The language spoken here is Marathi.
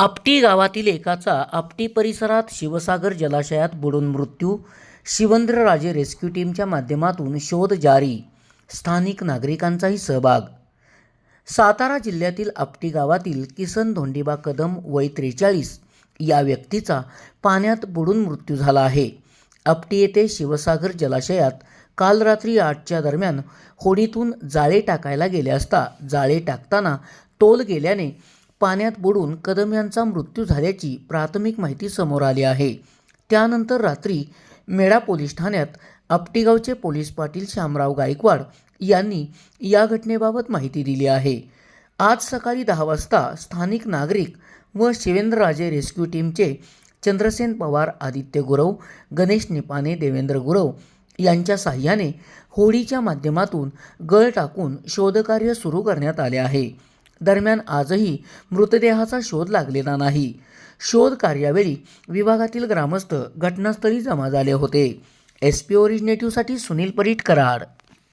आपटी गावातील एकाचा आपटी परिसरात शिवसागर जलाशयात बुडून मृत्यू शिवंद्रराजे रेस्क्यू टीमच्या माध्यमातून शोध जारी स्थानिक नागरिकांचाही सहभाग. सातारा जिल्ह्यातील आपटी गावातील किसन धोंडीबा कदम वय त्रेचाळीस या व्यक्तीचा पाण्यात बुडून मृत्यू झाला आहे. आपटी येथे शिवसागर जलाशयात काल रात्री आठच्या दरम्यान होडीतून जाळे टाकायला गेले असता जाळे टाकताना तोल गेल्याने पाण्यात बुडून कदम यांचा मृत्यू झाल्याची प्राथमिक माहिती समोर आली आहे. त्यानंतर रात्री मेढा पोलीस ठाण्यात आपटीगावचे पोलीस पाटील श्यामराव गायकवाड यांनी या घटनेबाबत माहिती दिली आहे. आज सकाळी दहा वाजता स्थानिक नागरिक व शिवेंद्रराजे रेस्क्यू टीमचे चंद्रसेन पवार आदित्य गुरव गणेश निपाने देवेंद्र गुरव यांच्या साह्याने होडीच्या माध्यमातून गळ टाकून शोधकार्य सुरू करण्यात आले आहे. दरम्यान आजही मृतदेहाचा शोध लागलेला नाही. शोध कार्यावेळी विभागातील ग्रामस्थ घटनास्थळी जमा झाले होते. एस पी ओरिजिनेटिव्हसाठी सुनील परीट कराड